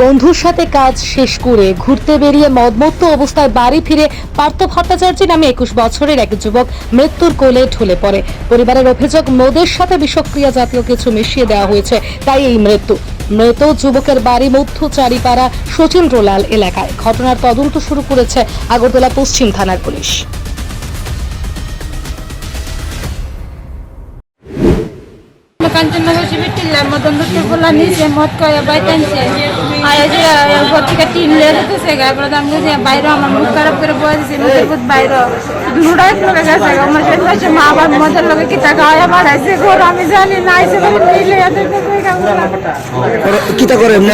বন্ধুর সাথে কাজ শেষ করে ঘুরতে বেরিয়ে মদমত্ত অবস্থায় বাড়ি ফিরে পার্থ ভট্টাচার্য নামে একুশ বছরের এক যুবক মৃত্যুর কোলে ঢলে পড়ে। পরিবারের অভিযোগ, মদের সাথে বিষক্রিয়া জাতীয় কিছু মিশিয়ে দেওয়া হয়েছে, তাই এই মৃত্যু। মৃত যুবকের বাড়ি মধ্য চারিপাড়া শচীন্দ্রলাল এলাকায়। ঘটনার তদন্ত শুরু করেছে আগরতলা পশ্চিম থানার পুলিশ। কাঞ্চননগর শিবির টিল্লার মদন দত্ত বলা নিচে মদ কয়ে বাইতে আনছে যে উপর থেকে টিন লে দিতেছে গায়ে দাম আমি বাইরে আমার মুখ খারাপ করে বয়ে দিছে মুখের বাইরে। লুড়াই লগে গেছে আমার পেট পাশে মা আবার মদের লগে কি টাকা আয়া বাড়াইছে ঘর আমি জানি না আইসে করে নিলে এদের কই কাম ওরা কিতা করে এমনি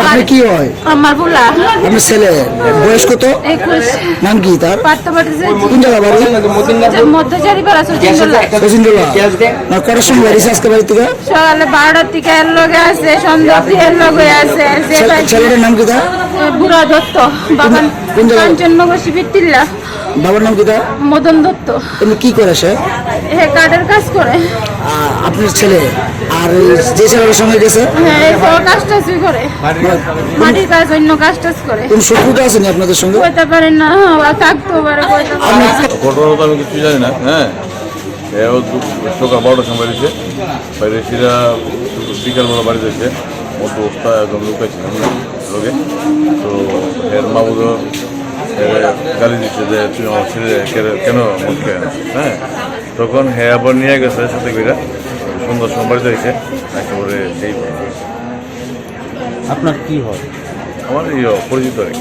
আপনি কি হয়? আমার বুলা। আপনার ছেলে বয়স কত? একুশ। নাম কি তার? কোন জায়গা বাড়ি? মধ্যচারি পাড়া সচিন্দলা না কটার সময় বাড়িছে আজকে বাড়ি থেকে? সকালে বারোটার থেকে এর আছে সন্ধ্যা এর লগে আছে ছেলেটার নাম কি তার? বুড়া দত্ত। বাগান? কাঞ্চননগর শিবির টিল্লা। বাবার নাম কি মদন দত্ত। এমনি কি করে সে? হে কার্ডের কাজ করে। আপনার ছেলে। আর যে ছেলের সঙ্গে গেছে? হ্যাঁ এই সব কাজ করে। মাটির কাজ। অন্য কাজ টাজ করে। কোন শত্রুতা আছে না আপনাদের সঙ্গে? কইতে পারেন না বা থাকতে পারে কইতে পারে না। ঘটনা তো আমি কিছু জানি না হ্যাঁ? এও সকাল বারোটার সময় বেরিয়েছে বাইরে সেরা বিকালবেলা মধ্য অবস্থা একদম লুকাইছে লোকে তো এর মামুদ গালি দিচ্ছে যে তুই আমার ছেলে কেন- কেন মদ খেয়ে হ্যাঁ? তখন হ্যাঁ আবার নিয়ে গেছে সাথে করে। সুন্দর বাড়িতে এসে একেবারে সেই আপনার কি হয়? আমার ইয়ে পরিচিত আর কি।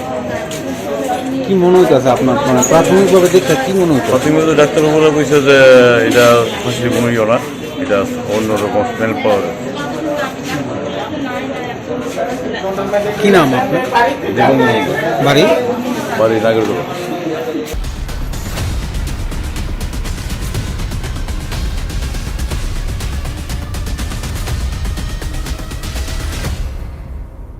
কি মনে হইতেছে আপনার? মানে প্রাথমিকভাবে দেখতে কি মনে হইতো প্রাথমিক ডাক্তারবাবুরা বলছে যে এটা খুশি কোনো ইয়ে না। এটা অন্যরকম স্মেল পাওয়া যায়। কি নাম আপনার? বাড়ি? বাড়ি নাগরদোলা।